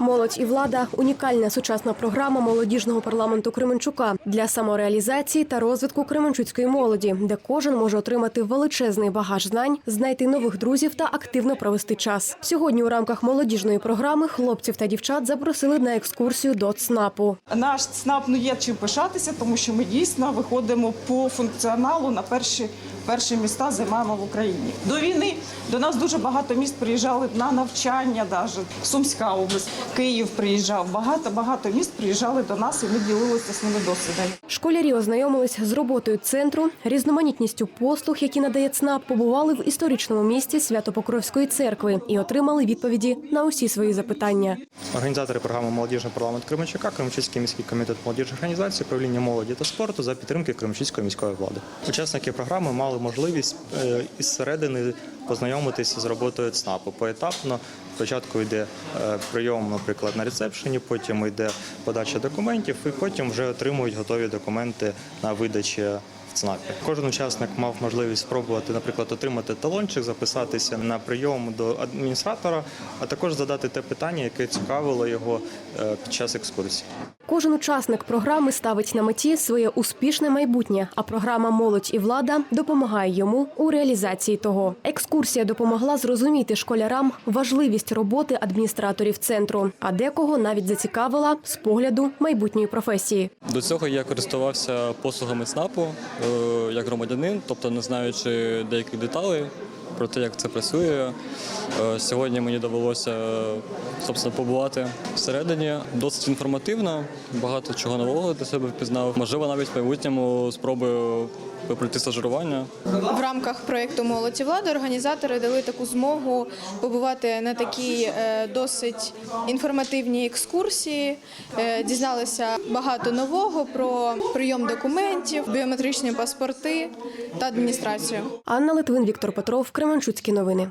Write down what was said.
Молодь і влада унікальна сучасна програма молодіжного парламенту Кременчука для самореалізації та розвитку кременчуцької молоді, де кожен може отримати величезний багаж знань, знайти нових друзів та активно провести час. Сьогодні у рамках молодіжної програми хлопців та дівчат запросили на екскурсію до ЦНАПу. Наш ЦНАП ну є чим пишатися, тому що ми дійсно виходимо по функціоналу на перші. Перші міста займаємо в Україні до війни. До нас дуже багато міст приїжджали на навчання, навіть Сумська область, Київ приїжджав. Багато багато міст приїжджали до нас, і ми ділилися з ними досвідом. Школярі ознайомились з роботою центру, різноманітністю послуг, які надає ЦНАП, побували в історичному місті Свято-Покровської церкви і отримали відповіді на усі свої запитання. Організатори програми Молодіжний парламент Кременчука, Кременчуцький міський комітет молодіжних організацій, управління молоді та спорту за підтримки Кременчуцької міської влади. Учасники програми мали можливість е, із середини познайомитися з роботою ЦНАПу поетапно. Спочатку йде е, прийом, наприклад, на рецепшені, потім йде подача документів, і потім вже отримують готові документи на видачі в ЦНАПі. Кожен учасник мав можливість спробувати, наприклад, отримати талончик, записатися на прийом до адміністратора, а також задати те питання, яке цікавило його е, під час екскурсії. Кожен учасник програми ставить на меті своє успішне майбутнє, а програма Молодь і влада допомагає йому у реалізації того. Екскурсія допомогла зрозуміти школярам важливість роботи адміністраторів центру, а декого навіть зацікавила з погляду майбутньої професії. До цього я користувався послугами ЦНАПу е, як громадянин, тобто не знаючи деяких деталей про те, як це працює. Е, Сьогодні мені довелося собственно, побувати всередині. Досить інформативно, багато чого нового для себе впізнав. Можливо, навіть в майбутньому спробую пройти стажирування. В рамках проєкту Молодь і влада організатори дали таку змогу побувати на такій е, досить інформативній екскурсії, Е, дізналися багато нового про прийом документів, біометричні паспорти та адміністрацію. Анна Литвин, Віктор Петров, Кременчуцькі новини.